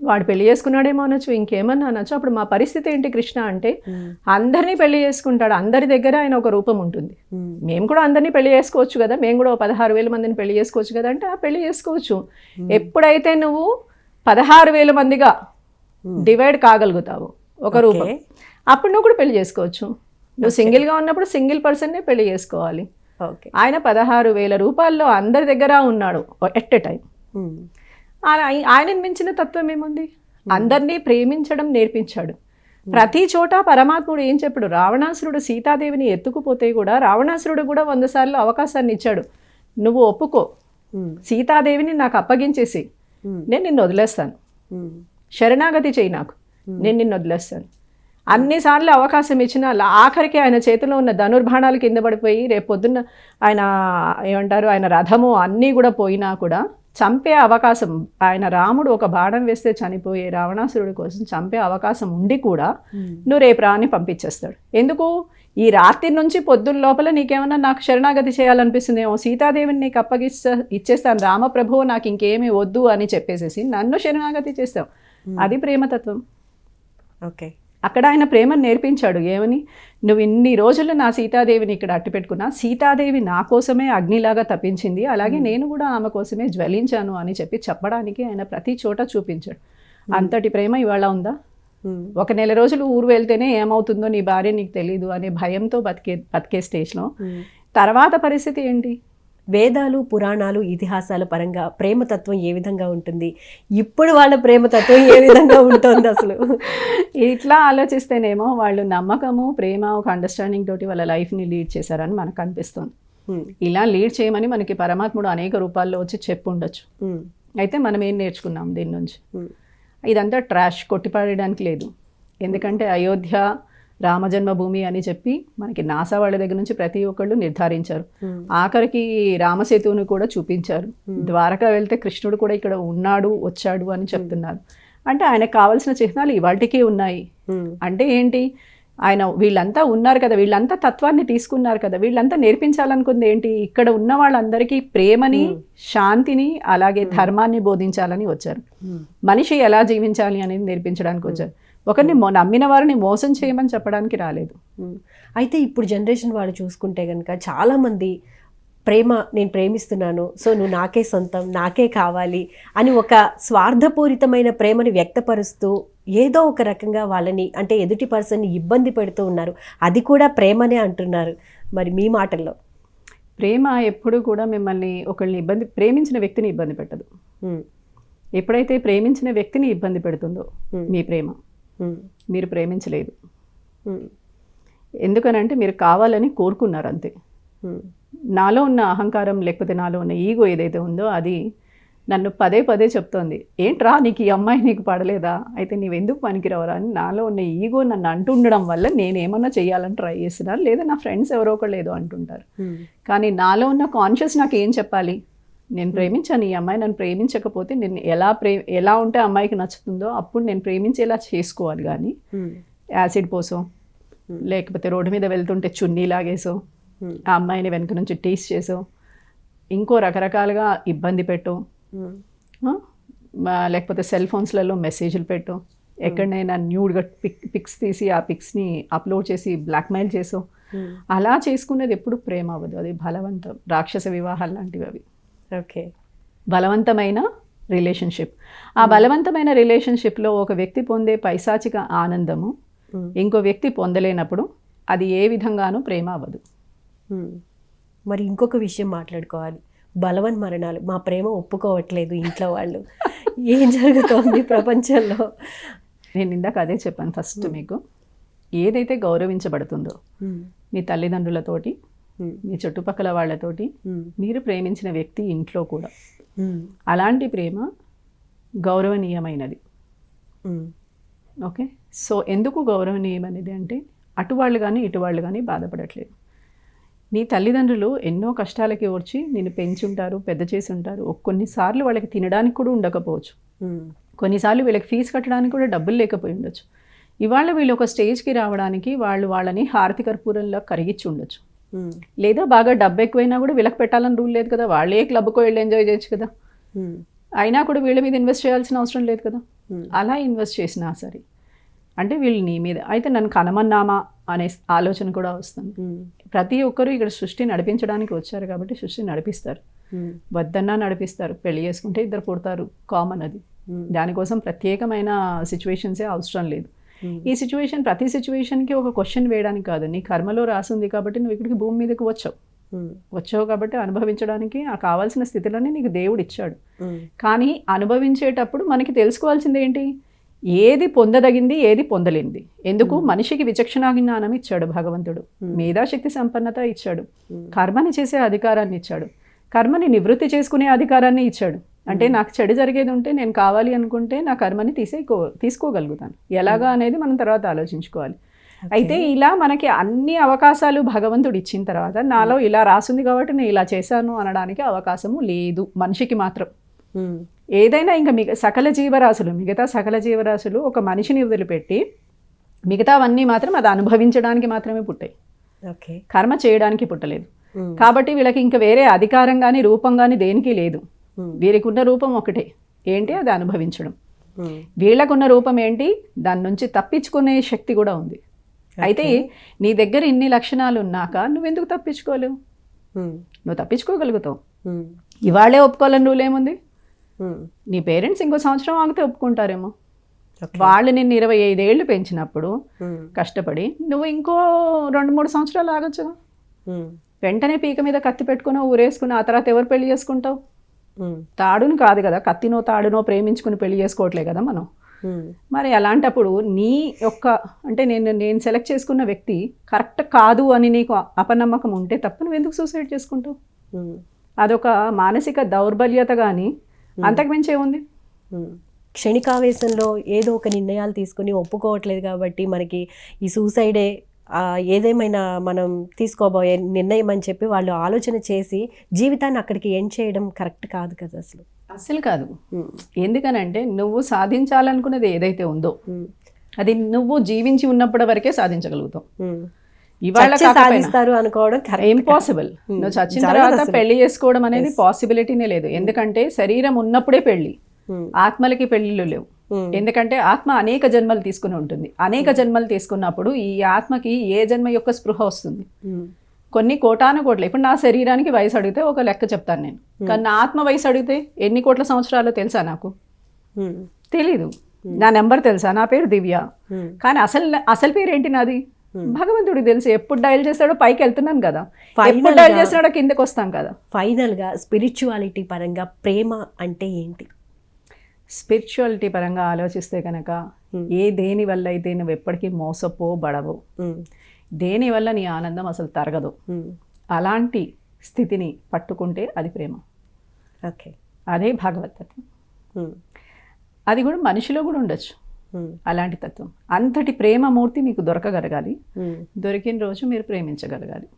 వాడు పెళ్ళి చేసుకున్నాడేమో అనొచ్చు ఇంకేమన్నా అనొచ్చు. అప్పుడు మా పరిస్థితి ఏంటి కృష్ణ అంటే అందరినీ పెళ్ళి చేసుకుంటాడు అందరి దగ్గర ఆయన ఒక రూపం ఉంటుంది. మేము. కూడా అందరినీ పెళ్ళి చేసుకోవచ్చు కదా మేము కూడా పదహారు వేల మందిని పెళ్ళి చేసుకోవచ్చు కదా అంటే ఆ పెళ్ళి చేసుకోవచ్చు. ఎప్పుడైతే నువ్వు పదహారు వేల మందిగా డివైడ్ కాగలుగుతావు ఒక రూపం. అప్పుడు నువ్వు కూడా పెళ్ళి చేసుకోవచ్చు. నువ్వు సింగిల్గా ఉన్నప్పుడు సింగిల్ పర్సన్నే పెళ్ళి చేసుకోవాలి. ఓకే. ఆయన పదహారు వేల రూపాయల్లో అందరి దగ్గర ఉన్నాడు ఎట్ ఎ టైం ఆయనని మించిన తత్వం ఏముంది? అందరినీ ప్రేమించడం నేర్పించాడు. ప్రతి చోట పరమాత్ముడు ఏం చెప్పాడు? రావణాసురుడు సీతాదేవిని ఎత్తుకుపోతే కూడా రావణాసురుడు కూడా వంద సార్లు అవకాశాన్ని ఇచ్చాడు. నువ్వు ఒప్పుకో. సీతాదేవిని నాకు అప్పగించేసి నేను నిన్ను వదిలేస్తాను. శరణాగతి చేయి నాకు. నేను నిన్ను వదిలేస్తాను. అన్నిసార్లు అవకాశం ఇచ్చిన ఆఖరికి ఆయన చేతిలో ఉన్న ధనుర్బాణాలు కింద పడిపోయి రేపు పొద్దున్న ఆయన ఏమంటారు? ఆయన రథము అన్నీ కూడా పోయినా కూడా చంపే అవకాశం ఆయన రాముడు ఒక బాణం వేస్తే చనిపోయే రావణాసురుడి కోసం చంపే అవకాశం ఉండి కూడా ఉమ్, నువ్వు రేపు రాని పంపించేస్తాడు. ఎందుకు? ఈ రాత్రి నుంచి పొద్దున్న లోపల నీకేమన్నా నాకు శరణాగతి చేయాలనిపిస్తుందేమో? సీతాదేవిని నీకు అప్పగిస్తా ఇచ్చేస్తాను. రామప్రభువు నాకు ఇంకేమీ వద్దు అని చెప్పేసేసి నన్ను శరణాగతి చేస్తావు. అది ప్రేమతత్వం. ఓకే అక్కడ ఆయన ప్రేమను నేర్పించాడు. ఏమని? నువ్వు ఇన్ని రోజులు నా సీతాదేవిని ఇక్కడ అట్టు పెట్టుకున్నా సీతాదేవి నా కోసమే అగ్నిలాగా తప్పించింది అలాగే నేను కూడా ఆమె కోసమే జ్వలించాను అని చెప్పి చెప్పడానికి ఆయన ప్రతి చోట చూపించాడు. అంతటి ప్రేమ ఇవాళ ఉందా? ఒక నెల రోజులు ఊరు వెళ్తేనే ఏమవుతుందో నీ భార్య నీకు తెలియదు అనే భయంతో బతికే బతికే స్టేజ్లో. తర్వాత పరిస్థితి ఏంటి? వేదాలు పురాణాలు ఇతిహాసాల పరంగా ప్రేమతత్వం ఏ విధంగా ఉంటుంది? ఇప్పుడు వాళ్ళ ప్రేమతత్వం ఏ విధంగా ఉంటుంది అసలు? ఇట్లా ఆలోచిస్తేనేమో వాళ్ళు నమ్మకము ప్రేమ ఒక అండర్స్టాండింగ్ తోటి వాళ్ళ లైఫ్ని లీడ్ చేశారని మనకు అనిపిస్తుంది. ఇలా లీడ్ చేయమని మనకి పరమాత్ముడు అనేక రూపాల్లో వచ్చి చెప్పు ఉండొచ్చు అయితే మనం ఏం నేర్చుకున్నాం దీని నుంచి? ఇదంతా ట్రాష్ కొట్టిపాడడానికి లేదు. ఎందుకంటే అయోధ్య రామజన్మభూమి అని చెప్పి మనకి నాసా వాళ్ళ దగ్గర నుంచి ప్రతి ఒక్కళ్ళు నిర్ధారించారు. ఉమ్, ఆఖరికి రామసేతువుని కూడా చూపించారు. ద్వారకా వెళ్తే కృష్ణుడు కూడా ఇక్కడ ఉన్నాడు వచ్చాడు అని చెప్తున్నారు. అంటే ఆయనకు కావాల్సిన చిహ్నాలు ఇవాటికే ఉన్నాయి. అంటే ఏంటి? ఆయన వీళ్ళంతా ఉన్నారు కదా వీళ్ళంతా తత్వాన్ని తీసుకున్నారు కదా వీళ్ళంతా నేర్పించాలనుకుంది ఏంటి? ఇక్కడ ఉన్న వాళ్ళందరికీ ప్రేమని శాంతిని అలాగే ధర్మాన్ని బోధించాలని వచ్చారు. మనిషి ఎలా జీవించాలి అనేది నేర్పించడానికి వచ్చారు. ఒకరిని నమ్మిన వారిని మోసం చేయమని చెప్పడానికి రాలేదు. అయితే ఇప్పుడు జనరేషన్ వాళ్ళు చూసుకుంటే కనుక చాలామంది ప్రేమ నేను ప్రేమిస్తున్నాను సో నువ్వు నాకే సొంతం నాకే కావాలి అని ఒక స్వార్థపూరితమైన ప్రేమని వ్యక్తపరుస్తూ ఏదో ఒక రకంగా వాళ్ళని అంటే ఎదుటి పర్సన్ని ఇబ్బంది పెడుతూ ఉన్నారు. అది కూడా ప్రేమనే అంటున్నారు మరి మీ మాటల్లో. ప్రేమ ఎప్పుడు కూడా మిమ్మల్ని ఒకళ్ళని ఇబ్బంది ప్రేమించిన వ్యక్తిని ఇబ్బంది పెట్టదు. ఎప్పుడైతే ప్రేమించిన వ్యక్తిని ఇబ్బంది పెడుతుందో మీ ప్రేమ. మీరు ప్రేమించలేదు. ఉమ్, ఎందుకనంటే మీరు కావాలని కోరుకున్నారు అంతే. ఉమ్, నాలో ఉన్న అహంకారం లేకపోతే నాలో ఉన్న ఈగో ఏదైతే ఉందో అది నన్ను పదే పదే చెప్తోంది. ఏంట్రా నీకు ఈ అమ్మాయి నీకు పడలేదా? అయితే నీవెందుకు పనికిరావరా? అని నాలో ఉన్న ఈగో నన్ను అంటుండడం వల్ల నేను ఏమన్నా చేయాలని ట్రై చేస్తున్నాను లేదా నా ఫ్రెండ్స్ ఎవరో ఒకళ్ళు ఏదో అంటుంటారు. కానీ నాలో ఉన్న కాన్షియస్ నాకు ఏం చెప్పాలి? నేను ప్రేమించాను ఈ అమ్మాయి నన్ను ప్రేమించకపోతే నేను ఎలా ప్రే ఎలా ఉంటే అమ్మాయికి నచ్చుతుందో అప్పుడు నేను ప్రేమించేలా చేసుకోవాలి కానీ యాసిడ్ పోసో లేకపోతే రోడ్డు మీద వెళ్తుంటే చున్నీ లాగేసో ఆ అమ్మాయిని వెనక నుంచి టీస్ చేసో ఇంకో రకరకాలుగా ఇబ్బంది పెట్టు లేకపోతే సెల్ ఫోన్స్లలో మెసేజ్లు పెట్టు ఎక్కడైనా న్యూడ్గా పిక్ పిక్స్ తీసి ఆ పిక్స్ని అప్లోడ్ చేసి బ్లాక్మెయిల్ చేసో అలా చేసుకునేది ఎప్పుడు ప్రేమ అవ్వదు అది బలవంతం రాక్షస వివాహాలు లాంటివి అవి. ఓకే. బలవంతమైన రిలేషన్షిప్. ఆ బలవంతమైన రిలేషన్షిప్లో ఒక వ్యక్తి పొందే పైశాచిక ఆనందము ఉమ్, ఇంకో వ్యక్తి పొందలేనప్పుడు అది ఏ విధంగానూ ప్రేమ అవ్వదు. ఉమ్. మరి ఇంకొక విషయం మాట్లాడుకోవాలి. బలవన్ మరణాలు మా ప్రేమ ఒప్పుకోవట్లేదు ఇంట్లో వాళ్ళు. ఏం జరుగుతోంది ప్రపంచంలో? నేను ఇందాక అదే చెప్పాను ఫస్ట్ మీకు. ఏదైతే గౌరవించబడుతుందో మీ తల్లిదండ్రులతోటి మీ చుట్టుపక్కల వాళ్ళతోటి మీరు ప్రేమించిన వ్యక్తి ఇంట్లో కూడా. అలాంటి ప్రేమ గౌరవనీయమైనది. ఓకే? సో ఎందుకు గౌరవనీయమైనది అంటే అటు వాళ్ళు కానీ ఇటు వాళ్ళు కానీ బాధపడట్లేదు. నీ తల్లిదండ్రులు ఎన్నో కష్టాలకి వచ్చి నిన్ను పెంచుంటారు పెద్ద చేసి ఉంటారు కొన్నిసార్లు వాళ్ళకి తినడానికి కూడా ఉండకపోవచ్చు. కొన్నిసార్లు వీళ్ళకి ఫీజు కట్టడానికి కూడా డబ్బులు లేకపోయి ఉండొచ్చు. ఇవాళ వీళ్ళు ఒక స్టేజ్కి రావడానికి వాళ్ళు వాళ్ళని హారతి కర్పూరంలో కరిగించి ఉండొచ్చు. లేదా బాగా డబ్బు ఎక్కువైనా కూడా వీళ్ళకి పెట్టాలని రూల్ లేదు కదా. వాళ్ళే క్లబ్కో వెళ్ళి ఎంజాయ్ చేయొచ్చు కదా. ఉమ్, అయినా కూడా వీళ్ళ మీద ఇన్వెస్ట్ చేయాల్సిన అవసరం లేదు కదా. Hmm. అలా ఇన్వెస్ట్ చేసినా సరే. అంటే వీళ్ళు నీ మీద అయితే నన్ను కనమన్నామా అనే ఆలోచన కూడా వస్తుంది. ప్రతి ఒక్కరూ ఇక్కడ సృష్టి నడిపించడానికి వచ్చారు కాబట్టి సృష్టి నడిపిస్తారు. వద్దన్నా నడిపిస్తారు. పెళ్ళి చేసుకుంటే ఇద్దరు పుడతారు. కామన్ అది. దానికోసం ప్రత్యేకమైన సిచ్యువేషన్సే అవసరం లేదు. ఈ సిచ్యువేషన్ ప్రతి సిచ్యువేషన్కి ఒక క్వశ్చన్ వేయడానికి కాదు. నీ కర్మలో రాసింది కాబట్టి నువ్వు ఇక్కడికి భూమి మీదకి వచ్చావు. వచ్చావు కాబట్టి అనుభవించడానికి ఆ కావాల్సిన స్థితులన్నీ నీకు దేవుడు ఇచ్చాడు. కానీ అనుభవించేటప్పుడు మనకి తెలుసుకోవాల్సింది ఏంటి? ఏది పొందదగింది ఏది పొందలేనిది. ఎందుకు? మనిషికి విచక్షణ జ్ఞానం ఇచ్చాడు భగవంతుడు. మేధాశక్తి సంపన్నత ఇచ్చాడు. కర్మని చేసే అధికారాన్ని ఇచ్చాడు. కర్మని నివృత్తి చేసుకునే అధికారాన్ని ఇచ్చాడు. అంటే నాకు చెడు జరిగేది ఉంటే నేను కావాలి అనుకుంటే నా కర్మని తీసేకో తీసుకోగలుగుతాను. ఎలాగా అనేది మనం తర్వాత ఆలోచించుకోవాలి. అయితే ఇలా మనకి అన్ని అవకాశాలు భగవంతుడు ఇచ్చిన తర్వాత నాలో ఇలా రాసింది కాబట్టి నేను ఇలా చేశాను అనడానికి అవకాశము లేదు మనిషికి మాత్రం. ఏదైనా ఇంకా మిగ సకల జీవరాశులు మిగతా సకల జీవరాశులు ఒక మనిషిని వదిలిపెట్టి మిగతావన్నీ మాత్రం అది అనుభవించడానికి మాత్రమే పుట్టాయి. ఓకే కర్మ చేయడానికి పుట్టలేదు. కాబట్టి వీళ్ళకి ఇంకా వేరే అధికారం కానీ రూపం కానీ దేనికి లేదు. ఉమ్, వీరికి ఉన్న రూపం ఒకటే. ఏంటి? అది అనుభవించడం. ఉమ్, వీళ్ళకున్న రూపం ఏంటి? దాని నుంచి తప్పించుకునే శక్తి కూడా ఉంది. అయితే నీ దగ్గర ఇన్ని లక్షణాలు ఉన్నాక నువ్వెందుకు తప్పించుకోలేవు? ఉమ్, నువ్వు తప్పించుకోగలుగుతావు. ఇవాళే ఒప్పుకోవాలని రూల్ ఏముంది? ఉమ్, నీ పేరెంట్స్ ఇంకో సంవత్సరం ఆగితే ఒప్పుకుంటారేమో. వాళ్ళు నిన్ను ఇరవై ఐదేళ్ళు పెంచినప్పుడు కష్టపడి నువ్వు ఇంకో రెండు మూడు సంవత్సరాలు ఆగొచ్చుగా. ఉమ్, వెంటనే పీక మీద కత్తి పెట్టుకుని ఊరేసుకుని ఆ తర్వాత ఎవరు పెళ్ళి చేసుకుంటావు? తాడుని కాదు కదా కత్తినో తాడునో ప్రేమించుకుని పెళ్ళి చేసుకోవట్లే కదా మనం. మరి అలాంటప్పుడు నీ యొక్క అంటే నేను నేను సెలెక్ట్ చేసుకున్న వ్యక్తి కరెక్ట్ కాదు అని నీకు అపనమ్మకం ఉంటే తప్ప నువ్వు ఎందుకు సూసైడ్ చేసుకుంటావు? అదొక మానసిక దౌర్బల్యత కానీ అంతకుమించి ఏముంది. క్షణికావేశంలో ఏదో ఒక నిర్ణయాలు తీసుకుని ఒప్పుకోవట్లేదు కాబట్టి మనకి ఈ సూసైడే ఏదేమైనా మనం తీసుకోబోయే నిర్ణయం అని చెప్పి వాళ్ళు ఆలోచన చేసి జీవితాన్ని అక్కడికి ఎండ్ చేయడం కరెక్ట్ కాదు కదా అసలు? అస్సలు కాదు. ఎందుకనంటే నువ్వు సాధించాలనుకున్నది ఏదైతే ఉందో అది నువ్వు జీవించి ఉన్నప్పటి వరకే సాధించగలుగుతావు. ఉమ్. ఇవాళ సాధిస్తారు అనుకోవడం ఇంపాసిబుల్ నువ్వు చచ్చిన తర్వాత అసలు. పెళ్ళి చేసుకోవడం అనేది పాసిబిలిటీనే లేదు. ఎందుకంటే శరీరం ఉన్నప్పుడే పెళ్ళి ఆత్మలకి పెళ్ళిళ్ళు లేవు. ఎందుకంటే ఆత్మ అనేక జన్మలు తీసుకుని ఉంటుంది. అనేక జన్మలు తీసుకున్నప్పుడు ఈ ఆత్మకి ఏ జన్మ యొక్క స్పృహ వస్తుంది? కొన్ని కోటాను కోట్ల ఇప్పుడు నా శరీరానికి వయసు అడిగితే ఒక లెక్క చెప్తాను నేను. కానీ నా ఆత్మ వయసు అడిగితే ఎన్ని కోట్ల సంవత్సరాలు తెలుసా నాకు? తెలీదు. నా నెంబర్ తెలుసా? నా పేరు దివ్య. కానీ అసలు అసలు పేరు ఏంటి నాది భగవంతుడికి తెలుసు. ఎప్పుడు డయల్ చేస్తాడో పైకి వెళ్తున్నాను కదా. ఎప్పుడు డయల్ చేస్తాడో కిందకి వస్తాం కదా. ఫైనల్గా స్పిరిచువాలిటీ పరంగా ప్రేమ అంటే ఏంటి? స్పిరిచువాలిటీ పరంగా ఆలోచిస్తే కనుక ఏ దేని వల్ల అయితే నువ్వు ఎప్పటికీ మోసపోబడవు దేని వల్ల నీ ఆనందం అసలు తరగదు? అలాంటి స్థితిని పట్టుకుంటే అది ప్రేమ. ఓకే. అదే భగవతత్వం అది కూడా మనిషిలో కూడా ఉండొచ్చు. అలాంటి తత్వం. అంతటి ప్రేమమూర్తి మీకు దొరకగలగాలి. దొరికిన రోజు మీరు ప్రేమించగలగాలి.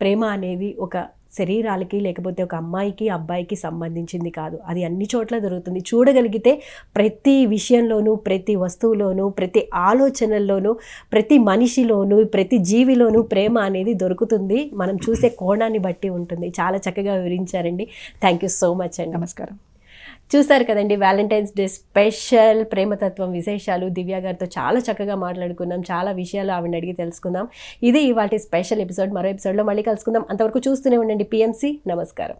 ప్రేమ అనేది ఒక శరీరాలకి లేకపోతే ఒక అమ్మాయికి అబ్బాయికి సంబంధించింది కాదు. అది అన్ని చోట్ల దొరుకుతుంది. చూడగలిగితే ప్రతి విషయంలోనూ ప్రతి వస్తువులోనూ ప్రతి ఆలోచనల్లోనూ ప్రతి మనిషిలోనూ ప్రతి జీవిలోనూ ప్రేమ అనేది దొరుకుతుంది. మనం చూసే కోణాన్ని బట్టి ఉంటుంది. చాలా చక్కగా వివరించారండి. థ్యాంక్ యూ సో మచ్ అండి. నమస్కారం. చూస్తారు కదండి వ్యాలంటైన్స్ డే స్పెషల్ ప్రేమతత్వం విశేషాలు దివ్య గారితో చాలా చక్కగా మాట్లాడుకున్నాం చాలా విషయాలు ఆవిడని అడిగి తెలుసుకుందాం ఇది ఇవాటి స్పెషల్ ఎపిసోడ్ మరో ఎపిసోడ్లో మళ్ళీ కలుసుకుందాం. అంతవరకు చూస్తూనే ఉండండి పిఎంసి నమస్కారం.